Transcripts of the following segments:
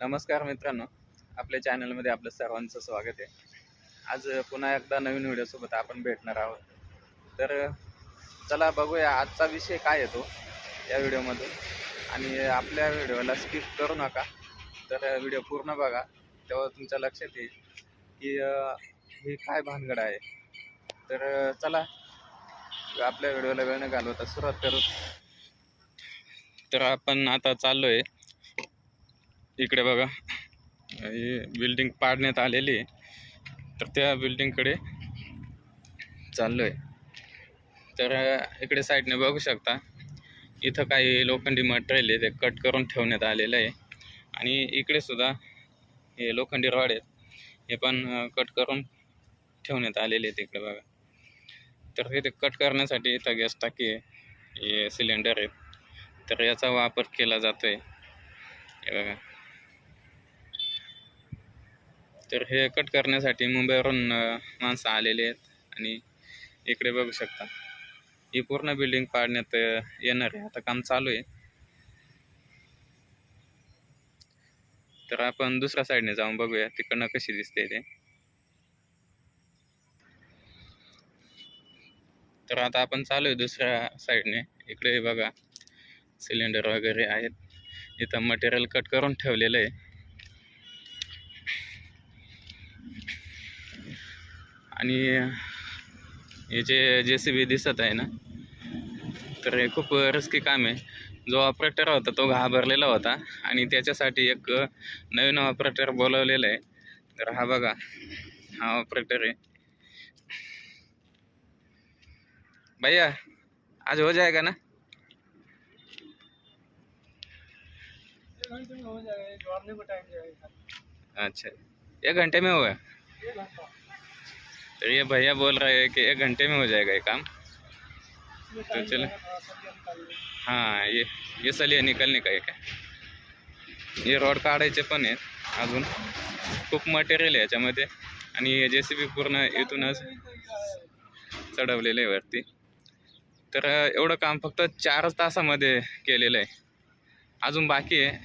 नमस्कार मित्रांनो आपल्या चॅनलमध्ये आपलं सर्वांचं स्वागत आहे. आज पुन्हा एकदा नवीन व्हिडिओसोबत आपण भेटणार आहोत. तर चला बघूया आजचा विषय काय येतो या व्हिडिओमधून. आणि आपल्या व्हिडिओला स्किप करू नका. तर व्हिडिओ पूर्ण बघा तेव्हा तुमच्या लक्षात येईल की हे काय भानगड आहे. तर चला आपल्या व्हिडिओला वेळ न घालवता सुरुवात करू. तर आपण आता चाललो आहे इकडे बघा. ही बिल्डिंग पाडण्यात आलेली आहे. तर त्या बिल्डिंगकडे चाललो आहे तर इकडे साईडने बघू शकता. इथं काही लोखंडी मटेरियल आहे ते कट करून ठेवण्यात आलेलं आहे. आणि इकडे सुद्धा हे लोखंडी रॉड आहेत. हे पण कट करून ठेवण्यात आलेले आहेत इकडे बघा. तर हे ते कट करण्यासाठी इथं गॅस टाकी आहे. हे सिलेंडर आहेत. तर याचा वापर केला जातो आहे हे बघा. तर हे कट करण्यासाठी मुंबईवरून माणसं आलेले आहेत आणि इकडे बघू शकता. ही पूर्ण बिल्डिंग पाडण्यात येणार आहे. आता काम चालू आहे. तर आपण दुसऱ्या साईडने जाऊन बघूया. तिकडनं कशी दिसते ते. तर आता आपण चालू आहे दुसऱ्या साईडने इकडे बघा. सिलेंडर वगैरे आहेत. इथं मटेरियल कट करून ठेवलेलं आहे. आणि हे जे जे सी बी दिसत आहे ना तर हे खूप रिस्की काम आहे. जो ऑपरेटर होता तो घाबरलेला होता आणि त्याच्यासाठी एक नवीन ऑपरेटर बोलवलेला आहे. तर हा बघा हा ऑपरेटर आहे. भैया आज हो जाएगा ना? एक घंटे में हो जाएगा। अच्छा एक घंटे में होगा तो ये भैया बोल रहे हैं कि एक घंटे में हो जाएगा ये काम। तो चलो। हां ये ये सलिया निकलने का एक आहे हे रॉड काढायचे पण आहेत अजून. खूप मटेरियल आहे याच्यामध्ये. आणि जे सी बी पूर्ण इथूनच चढवलेलं आहे वरती. तर एवढं काम फक्त चारच तासामध्ये केलेलं आहे. अजून बाकी आहे.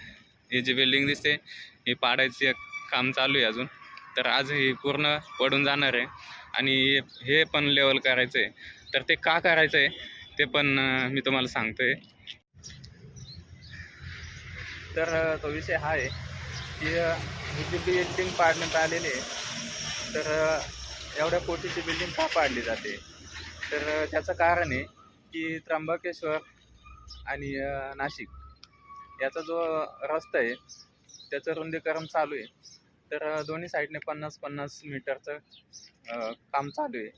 ही जी बिल्डिंग दिसते ही पाडायची काम चालू आहे अजून. तर आज ही पूर्ण पडून जाणार आहे. आणि हे पण लेवल करायचं आहे तर ते का करायचं आहे ते पण मी तुम्हाला सांगतोय. तर तो विषय हा आहे की ही जी बिल्डिंग पाडण्यात आलेली आहे तर एवढ्या कोटीची बिल्डिंग का पाडली जाते? तर त्याचं कारण आहे की त्र्यंबकेश्वर आणि नाशिक याचा जो रस्ता आहे त्याचं रुंदीकरण चालू आहे. तर दोन्ही साईडने पन्नास पन्नास मीटरचं काम चालू आहे.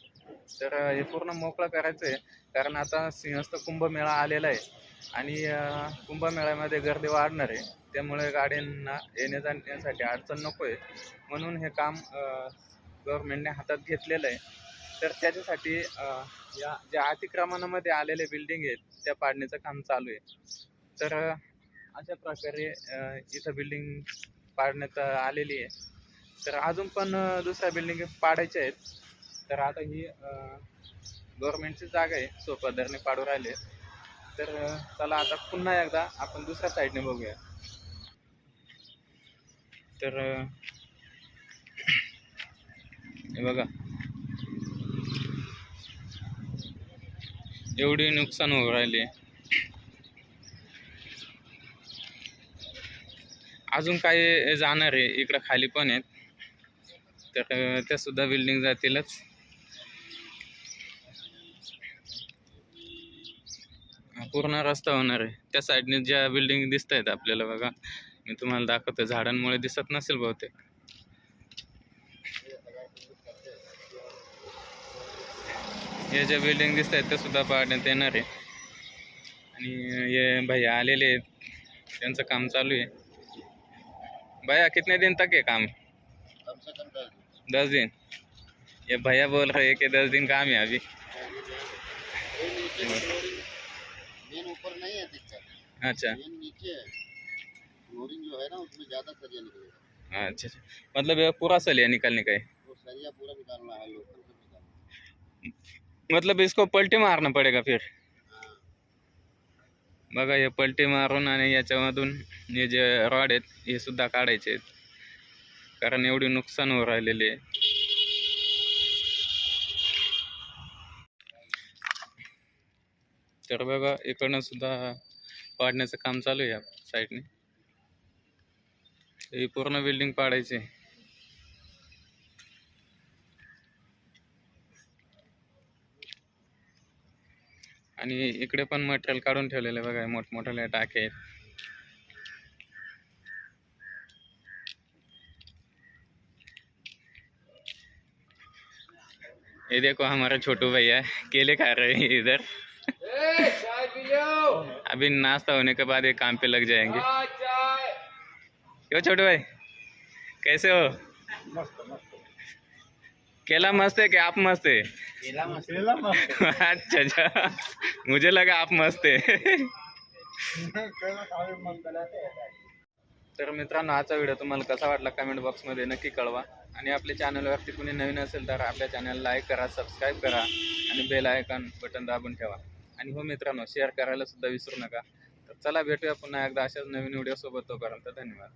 तर हे पूर्ण मोकळं करायचं आहे कारण आता सिंहस्थ कुंभमेळा आलेला आहे. आणि कुंभमेळ्यामध्ये गर्दी वाढणार आहे. त्यामुळे गाड्यांना येण्या जाण्यासाठी अडचण नको आहे. म्हणून हे काम गव्हर्मेंटने हातात घेतलेलं आहे. तर त्याच्यासाठी या ज्या अतिक्रमणामध्ये आलेले बिल्डिंग आहेत त्या पाडण्याचं काम चालू आहे. तर अशा प्रकारे इथं बिल्डिंग पाडण्यात आलेली आहे. तर अजून पण दुसऱ्या बिल्डिंग पाडायच्या आहेत. तर आता ही गव्हर्नमेंटची जागा आहे. सोपदरने पाडू राहिले. तर चला आता पुन्हा एकदा आपण दुसऱ्या साईडने बघूया. तर हे बघा. एवढी नुकसान होऊ राहिले. अजून काही जाणार आहे इकडं खाली पण आहेत. तर त्या सुद्धा बिल्डिंग जातीलच. पूर्ण रस्ता होणार आहे. त्या साईडने ज्या बिल्डिंग दिसत आहेत आपल्याला बघा मी तुम्हाला दाखवतो झाडांमुळे दिसत नसेल बहुतेक. या ज्या बिल्डिंग दिसत आहेत त्या सुद्धा पाडण्यात येणार आहे. आणि हे भैया आलेले आहेत. त्यांचं काम चालू आहे. भैया कितने दिन तक है काम? कम से कम दस दिन। दस दिन ये भैया बोल रहे हैं कि दस दिन काम है अभी। ऊपर नहीं है दिक्कत अच्छा। नीचे है। जो है ना उसमें ज़्यादा सरिया निकलेगा। अच्छा अच्छा। मतलब ये पूरा सलिया निकालने का है? सरिया पूरा निकालना है। मतलब इसको पलटी मारना पड़ेगा फिर? बघा हे पलटी मारून आणि याच्यामधून हे जे रॉड आहेत हे सुद्धा काढायचे आहेत. कारण एवढी नुकसान होऊ राहिलेली आहे. तर बघा इकडनं सुद्धा पाडण्याचं काम चालू आहे या साईडने ही पूर्ण बिल्डिंग पाडायची आणि इकडे पण मटेरियल काढून ठेवलेलं आहे बघा मोठमोठ्याले टाके आहेत. ये देखो हमारा छोटू भैया केले खा रहे हैं इधर. अभी नाश्ता होने के बाद ये काम पे लग जाएँगे। क्यों छोटू भाई कैसे हो? केला मस्त है कि आप मस्त है अच्छा अच्छा. मुझे लगा आप मस्त आहे. तर मित्रांनो आजचा व्हिडिओ तुम्हाला कसा वाटला कमेंट बॉक्समध्ये नक्की कळवा. आणि आपल्या चॅनलवरती कुणी नवीन असेल तर आपल्या चॅनलला लाईक करा सबस्क्राईब करा आणि बेल आयकॉन बटन दाबून ठेवा. आणि हो मित्रांनो शेअर करायला सुद्धा विसरू नका. तर चला भेटूया पुन्हा एकदा अशाच नवीन व्हिडिओसोबत तोपर्यंत धन्यवाद.